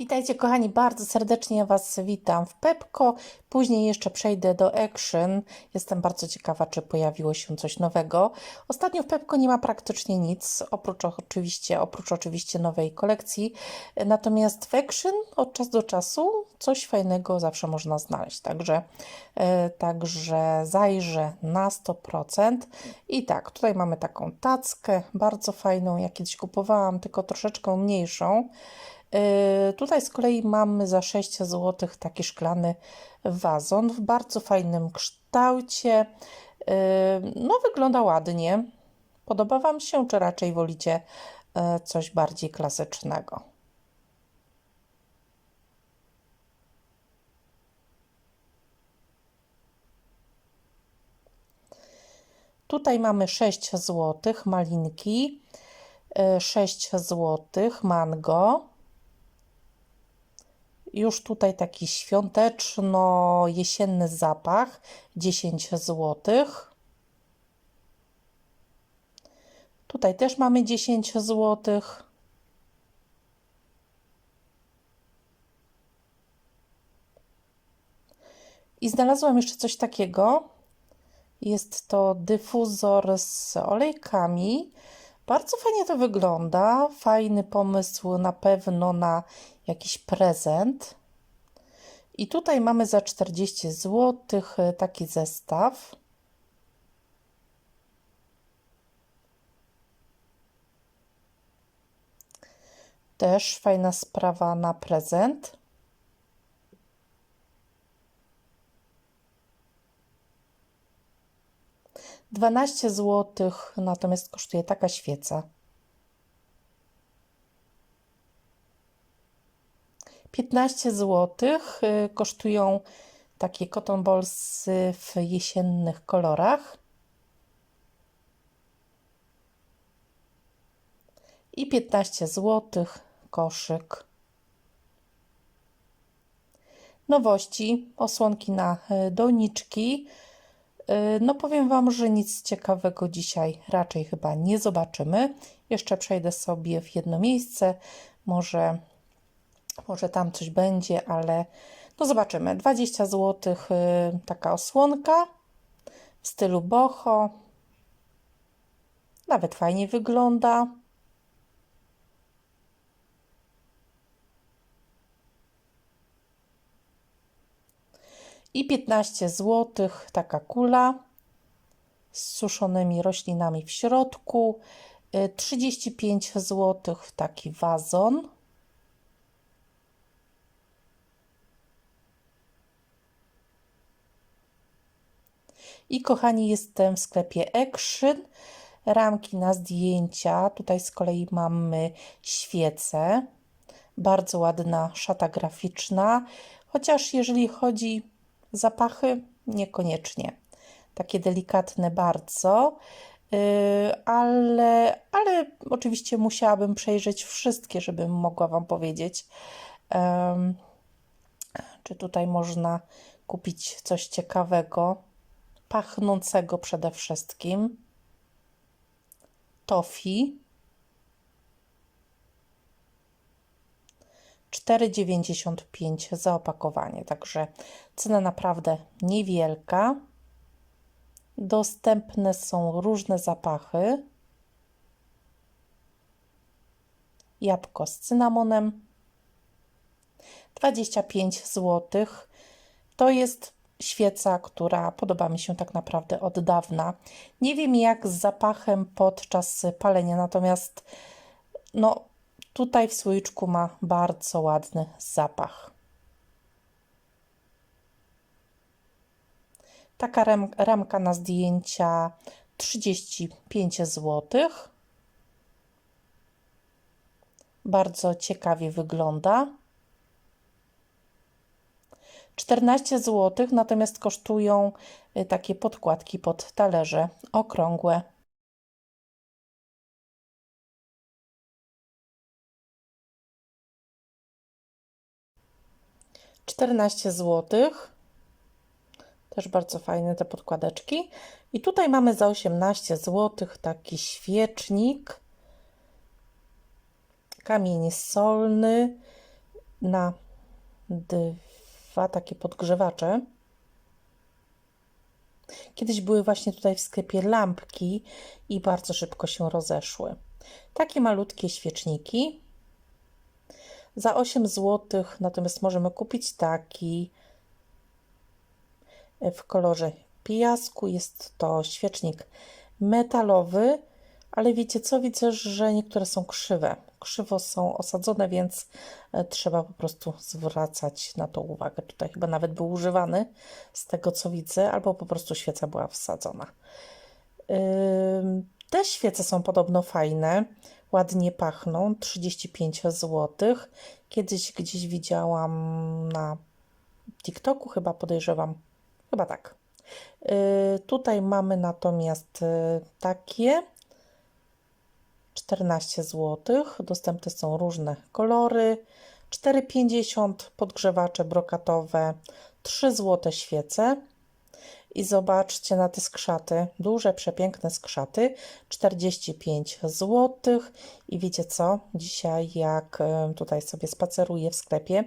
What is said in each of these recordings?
Witajcie kochani, bardzo serdecznie Was witam w Pepko. Później jeszcze przejdę do Action. Jestem bardzo ciekawa, czy pojawiło się coś nowego. Ostatnio w Pepko nie ma praktycznie nic, oprócz oczywiście, oprócz oczywiście nowej kolekcji. Natomiast w Action od czasu do czasu coś fajnego zawsze można znaleźć. Także, e, także zajrzę na 100%. I tak, tutaj mamy taką tackę, bardzo fajną. Ja kiedyś kupowałam, tylko troszeczkę mniejszą. Yy, Tutaj z kolei mamy za 6 zł taki szklany wazon w bardzo fajnym kształcie. Yy, No, wygląda ładnie. Podoba Wam się, czy raczej wolicie e, coś bardziej klasycznego? Tutaj mamy 6 zł malinki, e, 6 zł mango. Już tutaj taki świąteczno-jesienny zapach 10 zł. Tutaj też mamy 10 zł. I znalazłam jeszcze coś takiego. Jest to dyfuzor z olejkami. Bardzo fajnie to wygląda. Fajny pomysł na pewno na jakiś prezent. I tutaj mamy za 40 zł taki zestaw. Też fajna sprawa na prezent. Dwanaście złotych natomiast kosztuje taka świeca. 15 zł kosztują takie cotton ballsy w jesiennych kolorach. I 15 zł koszyk. Nowości, osłonki na y, doniczki. Y, No powiem Wam, że nic ciekawego dzisiaj raczej chyba nie zobaczymy. Jeszcze przejdę sobie w jedno miejsce, może może tam coś będzie, ale no zobaczymy. 20 zł taka osłonka w stylu boho. Nawet fajnie wygląda. I 15 zł taka kula z suszonymi roślinami w środku. Y, 35 zł taki wazon. I kochani, jestem w sklepie Action. Ramki na zdjęcia. Tutaj z kolei mamy świece. Bardzo ładna szata graficzna. Chociaż jeżeli chodzi zapachy, niekoniecznie. Takie delikatne bardzo. Yy, ale, ale oczywiście musiałabym przejrzeć wszystkie, żebym mogła Wam powiedzieć, czy tutaj można kupić coś ciekawego pachnącego przede wszystkim. Tofi. 4,95 za opakowanie, także cena naprawdę niewielka. Dostępne są różne zapachy. Jabłko z cynamonem. 25 zł. To jest świeca, która podoba mi się tak naprawdę od dawna. Nie wiem jak z zapachem podczas palenia, natomiast no tutaj w słoiczku ma bardzo ładny zapach. Taka ram, ramka na zdjęcia 35 zł. Bardzo ciekawie wygląda. 14 zł, natomiast kosztują y, takie podkładki pod talerze okrągłe. Czternaście złotych. Też bardzo fajne te podkładeczki. I tutaj mamy za 18 zł taki świecznik. Kamień solny na dwa takie podgrzewacze. Kiedyś były właśnie tutaj w sklepie lampki i bardzo szybko się rozeszły. Takie malutkie świeczniki. Za 8 zł, natomiast możemy kupić taki w kolorze piasku. Jest to świecznik metalowy, ale wiecie co? Widzę, że niektóre są krzywe. Krzywo są osadzone, więc e, trzeba po prostu zwracać na to uwagę. Tutaj chyba nawet był używany z tego co widzę, albo po prostu świeca była wsadzona. Te świece są podobno fajne, ładnie pachną, 35 zł. Kiedyś gdzieś widziałam na TikToku, chyba podejrzewam, chyba tak. Yy, Tutaj mamy natomiast yy, takie 14 zł. Dostępne są różne kolory. 4,50 podgrzewacze brokatowe, 3 zł świece. I zobaczcie na te skrzaty, duże, przepiękne skrzaty, 45 zł. I wiecie co? Dzisiaj, jak em, tutaj sobie spaceruję w sklepie,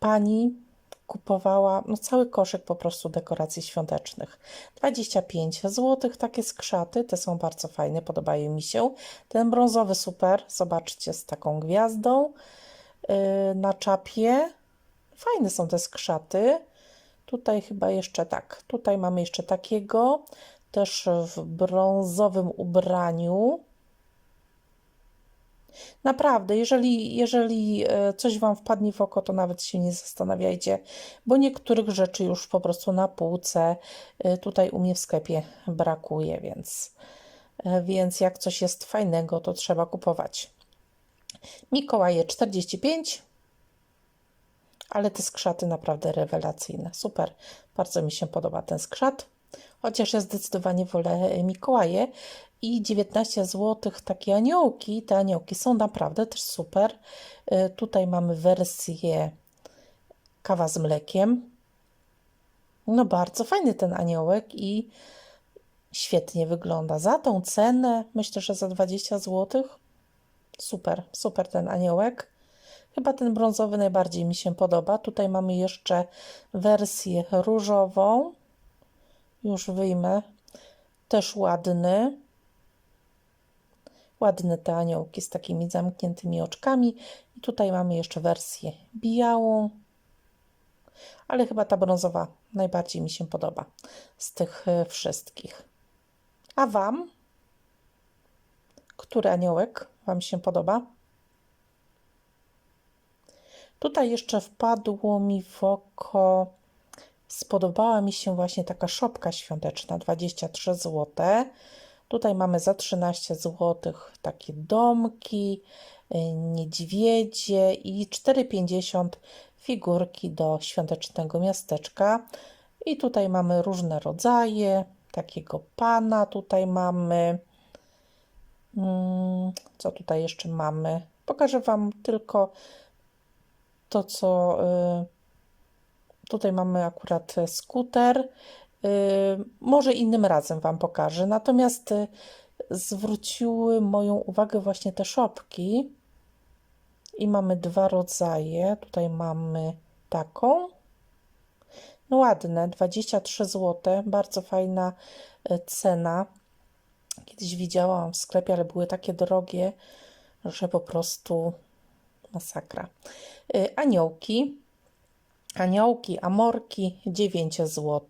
pani kupowała no, cały koszyk po prostu dekoracji świątecznych. 25 zł takie skrzaty, te są bardzo fajne, podobają mi się. Ten brązowy super, zobaczcie, z taką gwiazdą yy, na czapie. Fajne są te skrzaty. Tutaj chyba jeszcze tak, tutaj mamy jeszcze takiego, też w brązowym ubraniu. Naprawdę, jeżeli, jeżeli e, coś Wam wpadnie w oko, to nawet się nie zastanawiajcie, bo niektórych rzeczy już po prostu na półce e, tutaj u mnie w sklepie brakuje, więc, e, więc jak coś jest fajnego, to trzeba kupować. Mikołaje 45, ale te skrzaty naprawdę rewelacyjne. Super, bardzo mi się podoba ten skrzat. Chociaż ja zdecydowanie wolę Mikołaje i 19 zł takie aniołki. Te aniołki są naprawdę też super. Y, Tutaj mamy wersję kawa z mlekiem. No bardzo fajny ten aniołek i świetnie wygląda. Za tą cenę myślę, że za 20 zł. Super, super ten aniołek. Chyba ten brązowy najbardziej mi się podoba. Tutaj mamy jeszcze wersję różową. Już wyjmę. Też ładny. Ładne te aniołki z takimi zamkniętymi oczkami. I tutaj mamy jeszcze wersję białą. Ale chyba ta brązowa najbardziej mi się podoba z tych e, wszystkich. A Wam? Który aniołek Wam się podoba? Tutaj jeszcze wpadło mi w oko, spodobała mi się właśnie taka szopka świąteczna, 23 zł. Tutaj mamy za 13 zł takie domki, y, niedźwiedzie i 4,50 figurki do świątecznego miasteczka. I tutaj mamy różne rodzaje, takiego pana tutaj mamy. Mm, Co tutaj jeszcze mamy? Pokażę Wam tylko to, co y, tutaj mamy akurat skuter. Y, Może innym razem Wam pokażę. Natomiast y, zwróciły moją uwagę właśnie te szopki. I mamy dwa rodzaje. Tutaj mamy taką. No ładne, 23 zł. Bardzo fajna cena. Kiedyś widziałam w sklepie, ale były takie drogie, że po prostu masakra. Y, Aniołki. Aniołki, amorki 9 zł.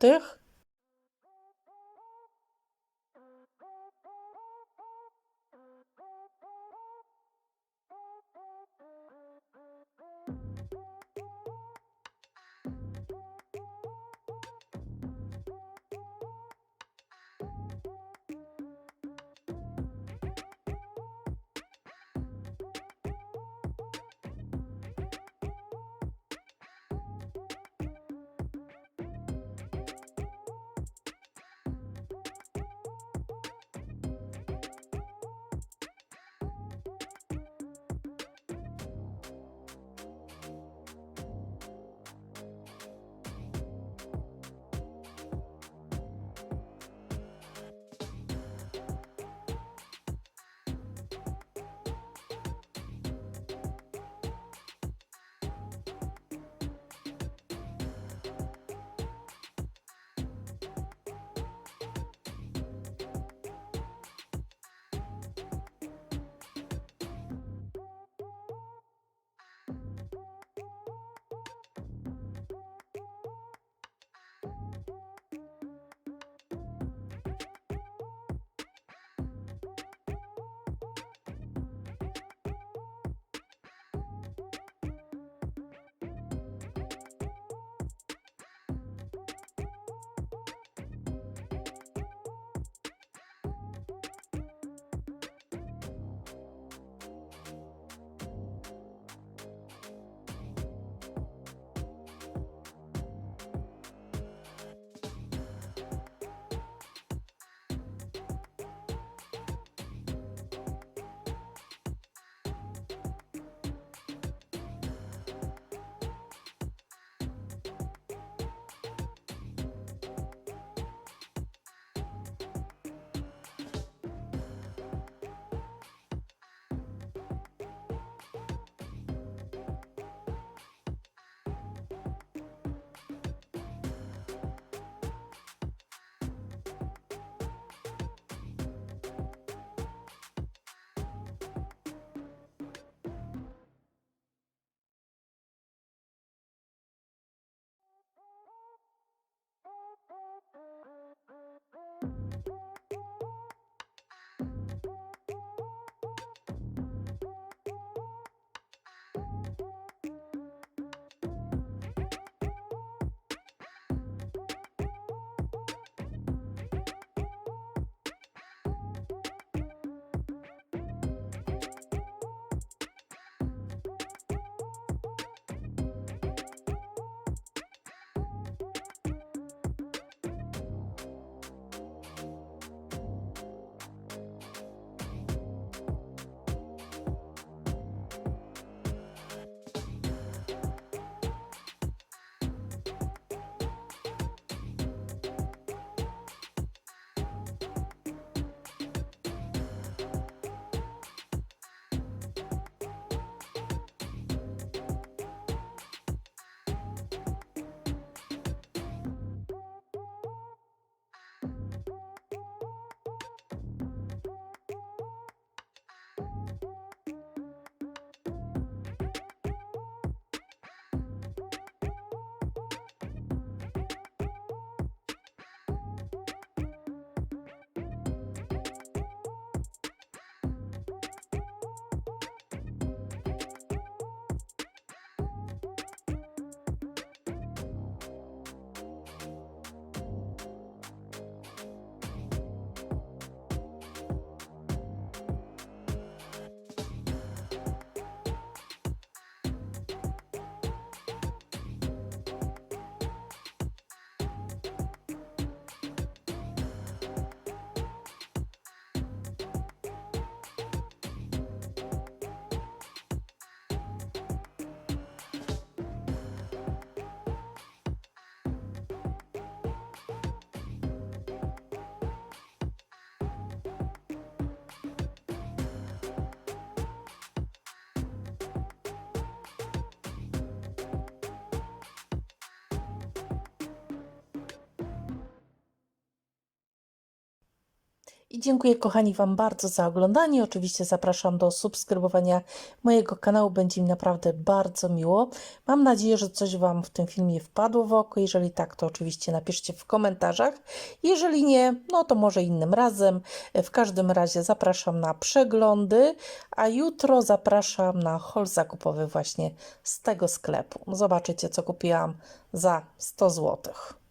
I dziękuję kochani Wam bardzo za oglądanie. Oczywiście zapraszam do subskrybowania mojego kanału. Będzie mi naprawdę bardzo miło. Mam nadzieję, że coś Wam w tym filmie wpadło w oko. Jeżeli tak, to oczywiście napiszcie w komentarzach. Jeżeli nie, no to może innym razem. W każdym razie zapraszam na przeglądy, a jutro zapraszam na haul zakupowy właśnie z tego sklepu. Zobaczycie, co kupiłam za 100 złotych.